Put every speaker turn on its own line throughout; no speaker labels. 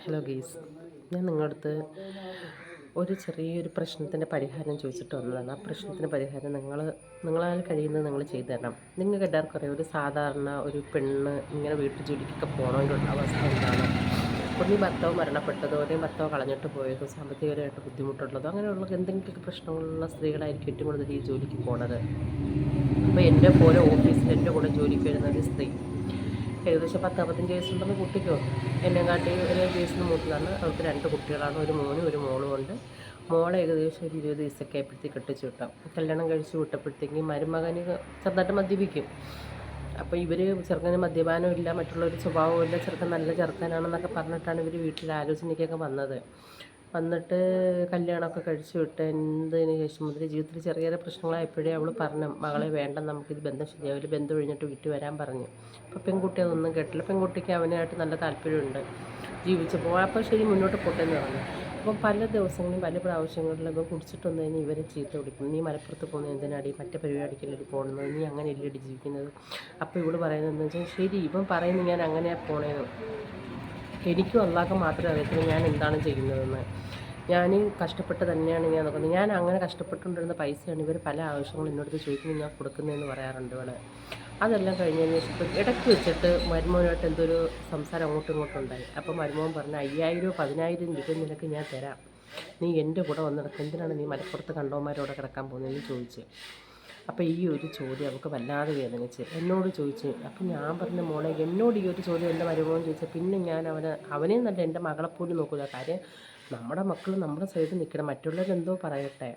Hello ഗീസ് ഞാൻ നിങ്ങളടുത്ത് ഒരു ചെറിയൊരു പ്രശ്നത്തിന്റെ പരിഹാരം ചോദിച്ചിട്ട് വന്നതാണ്. ആ പ്രശ്നത്തിന് പരിഹാരം നിങ്ങൾ നിങ്ങളാൽ കഴിയുന്നത് നിങ്ങൾ ചെയ്തു തരണം. നിങ്ങൾക്ക് എല്ലാവർക്കും അറിയാം ഒരു സാധാരണ ഒരു പെണ്ണ് ഇങ്ങനെ വീട്ടു ജോലിക്കൊക്കെ പോകണമെന്നുള്ള അവസ്ഥ എന്താണ്? ഒന്നീ ഭർത്താവ് മരണപ്പെട്ടതോ അല്ലെങ്കിൽ ഭർത്താവ് കളഞ്ഞിട്ട് പോയതോ സാമ്പത്തികപരമായിട്ട് ബുദ്ധിമുട്ടുള്ളതോ അങ്ങനെയുള്ള എന്തെങ്കിലുമൊക്കെ പ്രശ്നങ്ങളുള്ള സ്ത്രീകളായിരിക്കും ഏറ്റവും കൂടുതൽ ഈ ജോലിക്ക് പോണത്. അപ്പോൾ എന്റെ പോലെ ഓഫീസിൽ എന്റെ കൂടെ ജോലിക്ക് വരുന്ന ഒരു സ്ത്രീ ഏകദേശം പത്ത് അമ്പത്തഞ്ച് വയസ്സുണ്ടെന്ന് കുട്ടിക്കോ എന്നെ കാട്ടി ഒരു വയസ്സിന് മൂത്തതാണ്. അവർക്ക് രണ്ട് കുട്ടികളാണ്. ഒരു മോനും ഒരു മോളും ഉണ്ട്. മോളെ ഏകദേശം ഒരു ഇരുപത് ദിവസമൊക്കെ ആയപ്പോഴത്തേക്ക് കെട്ടിച്ചു വിട്ടാം. കല്യാണം കഴിച്ച് വിട്ടപ്പോഴത്തേക്ക് മരുമകന് ചെറുതായിട്ട് മദ്യപിക്കും. അപ്പോൾ ഇവർ ചെറുക്കന് മദ്യപാനം ഇല്ല മറ്റുള്ളൊരു സ്വഭാവവും ഇല്ല. ചെറുക്കൻ നല്ല ചെറുക്കനാണെന്നൊക്കെ പറഞ്ഞിട്ടാണ് ഇവർ വീട്ടിൽ ആലോചനയ്ക്കൊക്കെ വന്നത്. വന്നിട്ട് കല്യാണമൊക്കെ കഴിച്ചു വിട്ട് എന്തിന് ശേഷം മുതൽ ജീവിതത്തിൽ ചെറിയ ചെറിയ പ്രശ്നങ്ങളായപ്പോഴേ അവൾ പറഞ്ഞു മകളെ വേണ്ട നമുക്കിത് ബന്ധം ശരിയാവില്ല ബന്ധം ഒഴിഞ്ഞിട്ട് വിറ്റ് വരാൻ പറഞ്ഞു. അപ്പോൾ പെൺകുട്ടി അതൊന്നും കേട്ടില്ല. പെൺകുട്ടിക്ക് അവനായിട്ട് നല്ല താല്പര്യമുണ്ട് ജീവിച്ചു പോകാം അപ്പോൾ ശരി മുന്നോട്ട് പോട്ടെ എന്ന് പറഞ്ഞു. അപ്പോൾ പല ദിവസങ്ങളിലും പല പ്രാവശ്യങ്ങളിലും ഇപ്പോൾ കുടിച്ചിട്ട് വന്നു കഴിഞ്ഞാൽ ഇവരെ ചീത്ത വിളിക്കും. നീ മലപ്പുറത്ത് പോകുന്നത് എന്തിനാടി? മറ്റേ പരിപാടിക്കല്ലേ പോകുന്നത്? നീ അങ്ങനെ ഇല്ലടി ജീവിക്കുന്നത്? അപ്പോൾ ഇവിടെ പറയുന്നത് എന്താ വെച്ചാൽ ശരി ഇവൻ പറയുന്നത് ഞാൻ അങ്ങനെയാണ് പോണേന്ന്. എനിക്കും അള്ളാഹ് മാത്രമേ അറിയത്തുള്ളൂ ഞാൻ എന്താണ് ചെയ്യുന്നതെന്ന്. ഞാൻ കഷ്ടപ്പെട്ട് തന്നെയാണ് ഞാൻ നോക്കുന്നത്. ഞാൻ അങ്ങനെ കഷ്ടപ്പെട്ടുകൊണ്ടിരുന്ന പൈസയാണ് ഇവർ പല ആവശ്യങ്ങളും എന്നോട് ചോദിക്കുന്നത് ഞാൻ കൊടുക്കുന്നതെന്ന് പറയാറുണ്ട് ഇവിടെ അതെല്ലാം കഴിഞ്ഞതിന് ശേഷം ഇടയ്ക്ക് വെച്ചിട്ട് മരുമോനായിട്ട് എന്തൊരു സംസാരം അങ്ങോട്ടും ഇങ്ങോട്ടും ഉണ്ടായി. അപ്പോൾ മരുമോൻ പറഞ്ഞു അയ്യായിരം പതിനായിരം രൂപ നിനക്ക് ഞാൻ തരാം. നീ എന്റെ കൂടെ വന്നിടക്ക് എന്തിനാണ് നീ മലപ്പുറത്ത് കണ്ടവന്മാരോടെ കിടക്കാൻ പോകുന്നതെന്ന് ചോദിച്ച്. അപ്പോൾ ഈ ഒരു ചോദ്യം അവൾക്ക് വല്ലാതെ വേദനിച്ച്. എന്നോട് ചോദിച്ചു അപ്പം ഞാൻ പറഞ്ഞ മോളെ എന്നോട് ഈ ഒരു ചോദ്യം എന്റെ മരുമോൻ ചോദിച്ചാൽ പിന്നെ ഞാൻ അവനെ അവനെ നല്ല എന്റെ മകളെപ്പോലും നോക്കില്ല കാര്യം നമ്മുടെ മക്കൾ നമ്മുടെ സൈഡിൽ നിൽക്കണം മറ്റുള്ളവരെന്തോ പറയട്ടെ.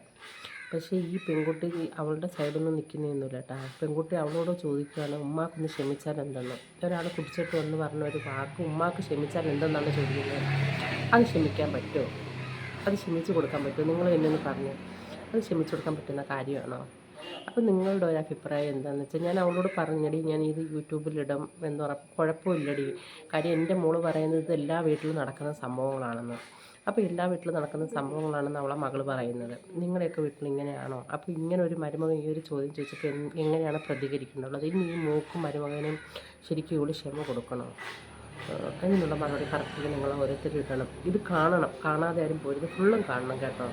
പക്ഷേ ഈ പെൺകുട്ടി അവളുടെ സൈഡൊന്നും നിൽക്കുന്നതൊന്നുമില്ല കേട്ടോ പെൺകുട്ടി അവളോട് ചോദിക്കുകയാണ് ഉമ്മാക്കൊന്ന് ക്ഷമിച്ചാൽ എന്തെന്ന്? ഒരാൾ കുടിച്ചിട്ട് വന്ന് പറഞ്ഞ ഒരു വാക്ക് ഉമ്മാക്ക് ക്ഷമിച്ചാൽ എന്തെന്നാണ് ചോദിക്കുന്നത്? അത് ക്ഷമിക്കാൻ പറ്റുമോ? അത് ക്ഷമിച്ച് കൊടുക്കാൻ പറ്റുമോ? നിങ്ങൾ എന്നെ ഒന്ന് പറഞ്ഞു. അത് ക്ഷമിച്ച് കൊടുക്കാൻ പറ്റുന്ന കാര്യമാണോ? അപ്പോൾ നിങ്ങളുടെ ഒരു അഭിപ്രായം എന്താണെന്ന് വെച്ചാൽ ഞാൻ അവളോട് പറഞ്ഞടി ഞാൻ ഇത് യൂട്യൂബിലിടും എന്ന് പറഞ്ഞപ്പോൾ കുഴപ്പമില്ലടി. കാര്യം എന്റെ മോൾ പറയുന്നത് ഇത് എല്ലാ വീട്ടിലും നടക്കുന്ന സംഭവങ്ങളാണെന്ന്. അപ്പോൾ എല്ലാ വീട്ടിലും നടക്കുന്ന സംഭവങ്ങളാണെന്ന് അവളെ മകൾ പറയുന്നത്. നിങ്ങളുടെയൊക്കെ വീട്ടിൽ ഇങ്ങനെയാണോ? അപ്പോൾ ഇങ്ങനെ ഒരു മരുമകൻ ഈ ഒരു ചോദ്യം ചോദിച്ചിട്ട് എങ്ങനെയാണ് പ്രതികരിക്കേണ്ടത്? ഇനി ഈ മൂക്കും മരുമകനും ശരിക്കും ഇവിടെ ക്ഷമ കൊടുക്കണോ? അതിനുള്ള മറുപടി കറക്റ്റ് നിങ്ങൾ ഓരോരുത്തരും ഇടണം. ഇത് കാണണം. കാണാതെ ആരും പോരുത്. ഫുള്ളും കാണണം കേട്ടോ.